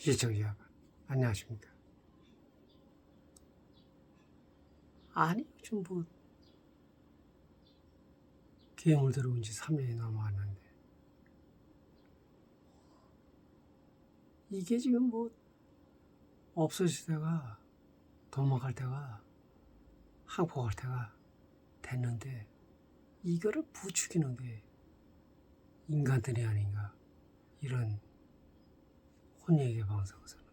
시청자 여러분, 안녕하십니까? 아니, 요즘 뭐, 괴물 들어온 지 3년이 넘어갔는데, 이게 지금 뭐, 없어지다가, 도망갈 때가, 항복할 때가 됐는데, 이거를 부추기는 게 인간들이 아닌가, 이런 혼얘기 방송에서는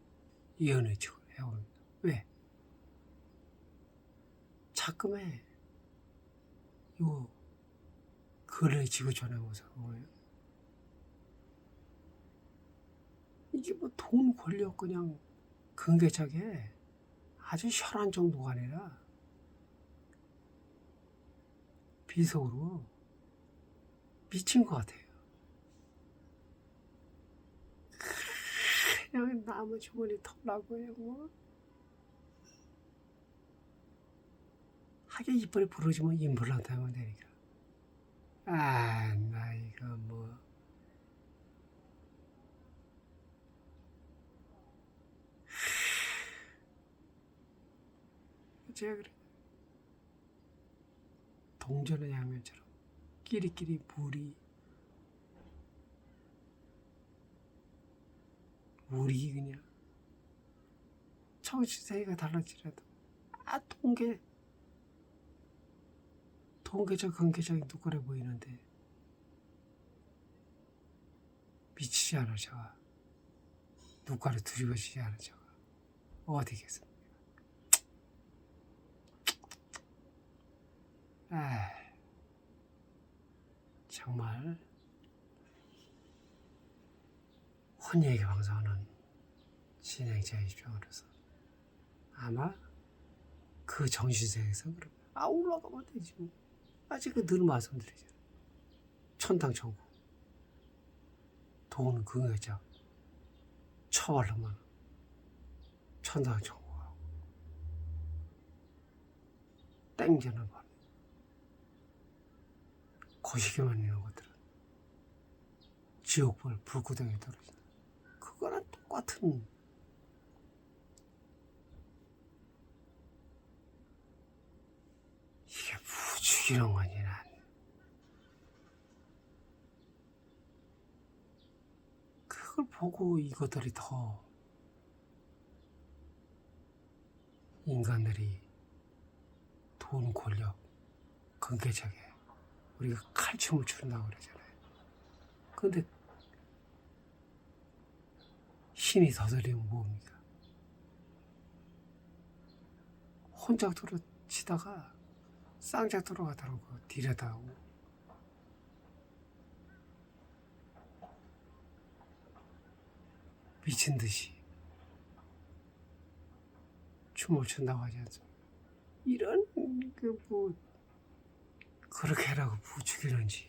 예언의 척을 해옵니다. 왜? 자금에 요 지구촌에 모서 뭐예요? 이게 뭐 돈 권력 그냥 근개차게 아주 혈한 정도가 아니라 비속으로 미친 것 같아요. 그냥 나무 주머니 털라고 해요, 뭐. 하게 이빨이 부러지면 임플란트 하면 되니까. 아, 나 이거 뭐. 제가 그래. 동전의 양면처럼 끼리끼리 물이 우리 그냥 정신 세계가 달라지라도. 아 동계 동계적 관계적인 눈깔에 보이는데 미치지 않아 저가 눈깔에 뒤집어지지 않아 저가 어디겠습니까? 아 정말 혼얘기 방송하는 진행자 입장으로서. 아마 그 정신세계에서 그럼 아 올라가면 되지 뭐. 아직은 늘 말씀드리잖아 천당 천국. 돈은 그거죠 처벌하면 천당 천국하고 땡겨는 번 거시기만 있는 것들은 지옥불 불구덩이에 떨어진다 그거랑 똑같은 이게 난 그걸 보고 이것들이 더 인간들이 돈 권력 근개차게 우리가 칼춤을 추른다고 그러잖아요 근데 힘이 더들리면 뭡니까? 혼자 들어 치다가 쌍짝 들어가더라고 하고 미친 듯이. 춤을 춘다고 하지 않습니까? 이런 그 뭐 그렇게 하라고 부추기는지.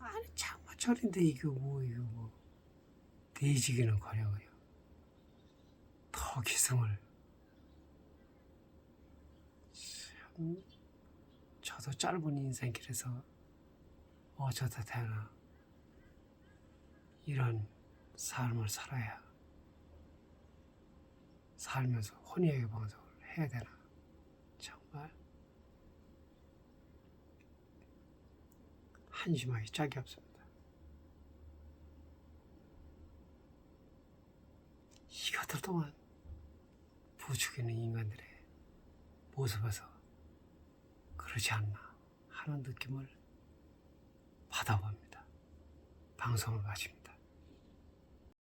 아니 장마철인데 이거 뭐 이거 뭐. 뒤지기는 커녕어요. 더 기승을. 참 저도 짧은 인생길에서 어쩌다 태어나 이런 삶을 살아야 살면서 혼이에게 방송을 해야 되나 정말 한심하기 짝이 없습니다. 이것들 동안 부추기는 인간들의 모습에서 그러지 않나 하는 느낌을 받아봅니다. 방송을 마칩니다.